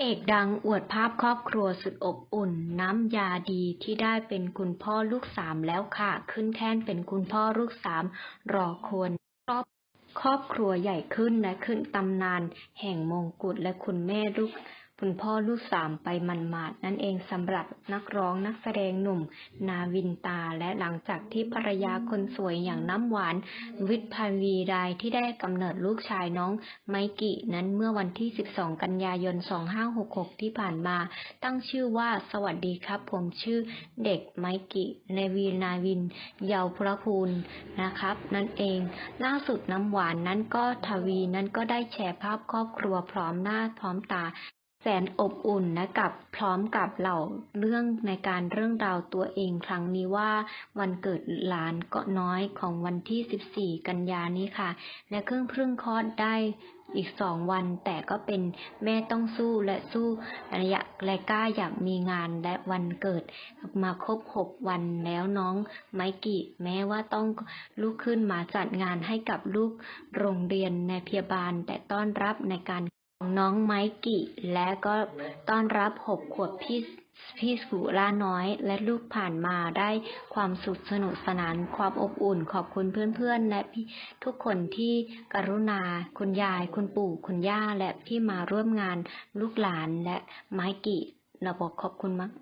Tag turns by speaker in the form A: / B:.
A: เอกดังอวดภาพครอบครัวสุดอบอุ่น น้ำยาดีที่ได้เป็นคุณพ่อลูกสามแล้วค่ะ ขึ้นแท่นเป็นคุณพ่อลูกสามรอคนครอบครอบครัวใหญ่ขึ้นและขึ้นตำนาน แห่งมงกุฎและคุณแม่ลูก คุณพ่อลูกสามไปมันมาดนั่นเองสำหรับนักร้องนักแสดงหนุ่ม นาวินตาและหลังจากที่ภรรยาคนสวยอย่างน้ำหวาน วิทย์พันวีไดายที่ได้กำเนิดลูกชายน้องไมกินั้นเมื่อวันที่ 12 กันยายน 2566 ที่ผ่านมา ตั้งชื่อว่าสวัสดีครับ ผมชื่อเด็กไมกิในวีนาวิน เยาวพระพูนนะครับ นั่นเอง ล่าสุดน้ำหวานนั้นก็ทวีนั้นก็ได้แชร์ภาพครอบครัวพร้อมหน้าพร้อมตา แสนอบอุ่นนะกับพร้อมกับเหล่าเรื่องในการเรื่องราวตัวเองครั้งนี้ว่าวันเกิดหลานก็น้อยของวันที่ 14 กันยานี้ค่ะ และเพิ่งเพิ่งคลอดได้อีกสองวันแต่ก็เป็นแม่ต้องสู้และสู้ระยะและกล้าอยากมีงานและวันเกิด มาครบหกวันแล้วน้องไมกิแม้ว่าต้องลุกขึ้นมาจัดงานให้กับลูกโรงเรียนในพยาบาลแต่ต้อนรับในการ ของน้องไมกิ และก็ต้อนรับหกขวบพี่พี่สุราน้อย และลูกผ่านมาได้ความสุขสนุกสนานความอบอุ่นขอบคุณเพื่อนๆ และพี่ทุกคนที่กรุณาคุณยาย คุณปู่ คุณย่า และที่มาร่วมงานลูกหลานและไมกิเราบอกขอบคุณมาก